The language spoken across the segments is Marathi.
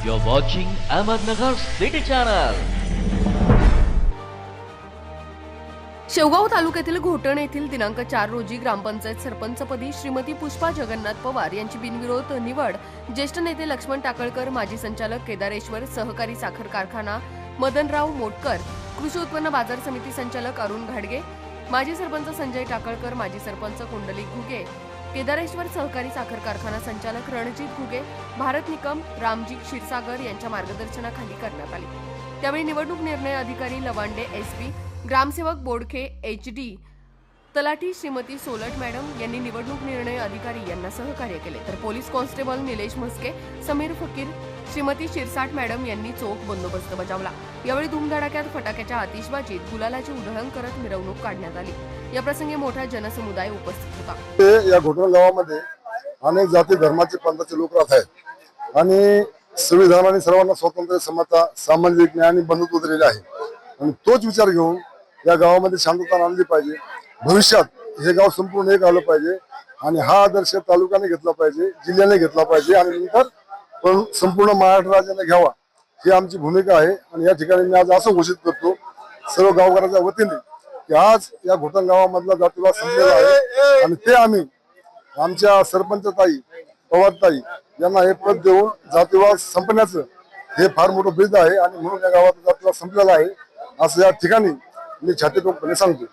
You're watching Ahmednagar City Channel. Shevgaon तालुक्यातील घोटण येथील दिनांक चार रोजी ग्रामपंचायत सरपंचपदी श्रीमती पुष्पा जगन्नाथ पवार यांची बिनविरोध निवड ज्येष्ठ नेते लक्ष्मण टाकळकर माजी संचालक केदारेश्वर सहकारी साखर कारखाना मदनराव मोटकर कृषी उत्पन्न बाजार समिती संचालक अरुण घाडगे माजी सरपंच संजय टाकळकर माजी सरपंच कुंडली घुगे केदारेश्वर सहकारी साखर कारखाना संचालक रणजित घुगे भारत निकम रामजी क्षीरसागर यांच्या मार्गदर्शनाखाली करण्यात आली. त्यावेळी निवडणूक निर्णय अधिकारी लवांडे एस पी ग्रामसेवक बोडखे एच डी तलाठी श्रीमती सोलट मॅडम यांनी निवडणूक निर्णय अधिकारी यांना सहकार्य केले. तर police constable Nilesh Mhaske Sameer Fakir Shrimati Shirsat madam यांनी चोख बंदोबस्त बजावला. यावेळी धुमधडाक्यात फटाक्याच्या आतिषबाजीत गुलालाची उधळण करत मिरवणूक काढण्यात आली. या प्रसंगी मोठा जनसमुदाय उपस्थित होता. या घोटण गावामध्ये अनेक जाती धर्माचे पंथाचे लोक राहत आहेत. आणि संविधानाने सर्वांना स्वातंत्र्य समता सामाजिक न्याय आणि बंधुत्व दिलेले आहे. आणि तोच विचार घेऊन या गावामध्ये शांतता आणली पाहिजे. भविष्यात हे गाव संपूर्ण एक आलं पाहिजे आणि हा आदर्श तालुक्याने घेतला पाहिजे जिल्ह्याने घेतला पाहिजे आणि नंतर पण संपूर्ण महाराष्ट्र राज्याने घ्यावा ही आमची भूमिका आहे. आणि या ठिकाणी मी आज असं घोषित करतो सर्व गावकऱ्यांच्या वतीने की आज या घोटण गावामधला जातीला संपलेला आहे. आणि ते आम्ही आमच्या सरपंच ताई पवार ताई यांना हे पद देऊन जातीवाद संपण्याचं हे फार मोठं ब्रिज आहे आणि म्हणून या गावात जातीवाद संपलेला आहे. असं या ठिकाणी मी छातीटोकपणे सांगतो.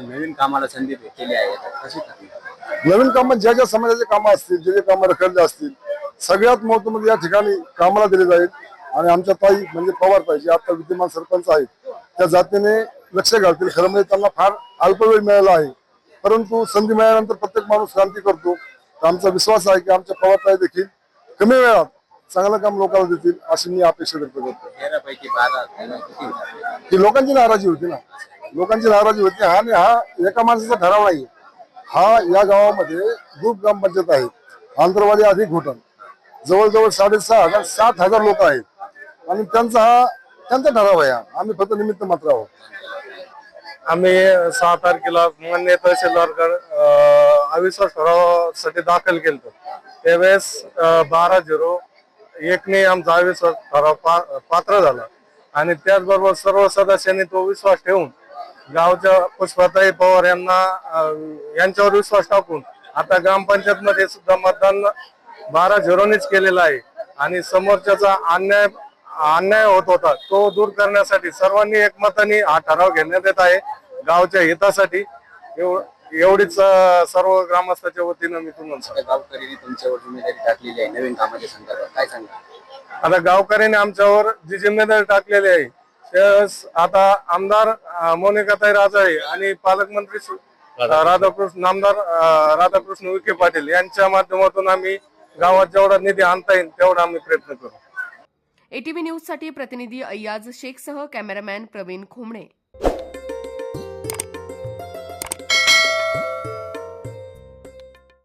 नवीन कामाला संधी भेटलेली आहे तर कशी करणार नवीन कामात ज्या ज्या समाजाचे कामं असतील जे जे कामं रखडले असतील सगळ्यात महत्त्व म्हणजे या ठिकाणी कामाला दिले जाईल. आणि आमच्या ताई म्हणजे पवार ताई जे आता विद्यमान सरपंच आहेत त्या जातीने लक्ष घालतील. खरं म्हणजे त्यांना फार अल्प वेळ मिळाला आहे. परंतु संधी मिळाल्यानंतर प्रत्येक माणूस क्रांती करतो. तर आमचा विश्वास आहे की आमच्या पवार ताई देखील कमी वेळात चांगलं काम लोकांना देतील अशी मी अपेक्षा व्यक्त करतो. बारा किती? की लोकांची नाराजी होती ना. लोकांची नाराजी होती. हा आणि हा एका माणसाचा ठराव नाही. हा या गावामध्ये ग्रुप ग्रामपंचायत आहे. आंतरवादी अधिक घोटण जवळजवळ साडेसहा हजार सात हजार लोक आहेत. आणि त्यांचा हा त्यांचा ठराव आहे आम्ही फक्त निमित्त मात्र आहोत. आम्ही सहा तारखेला मान्य तहसीलदारकडे अं, अविश्वास ठरावासाठी दाखल केलं त्यावेळेस बारा झिरो एकने आमचा अविश्वास ठराव पा- पात्र झाला. आणि त्याचबरोबर सर्व सदस्यांनी तो विश्वास ठेवून गावच्या पुष्पाताई पवार यांना यांच्यावर विश्वास टाकून आता ग्रामपंचायत मध्ये सुद्धा मतदान बारा झिरोनीच केलेलं आहे. आणि समोरच्याचा अन्याय अन्याय होत होता तो दूर करण्यासाठी सर्वांनी एकमताने हा ठराव घेण्यात येत आहे गावच्या हितासाठी. एव- एवढीच सर्व ग्रामस्थाच्या वतीनं मी तुम्हाला गावकऱ्यांनी तुमच्यावर जिम्मेदारी टाकलेली आहे नवीन कामाच्या संदर्भात. काय सांगा आता गावकऱ्यांनी आमच्यावर जी जिम्मेदारी टाकलेली आहे आता आमदार मोनिकाताई राजाळे आणि पालकमंत्री राधाकृष्ण. नामदार राधाकृष्ण विखे पाटील यांच्या माध्यमातून आम्ही गावात जेवढा निधी आणता येईल तेवढा आम्ही प्रयत्न करू. एटीव्ही न्यूजसाठी प्रतिनिधी अय्याज शेखसह कॅमेरामॅन प्रवीण खोमणे.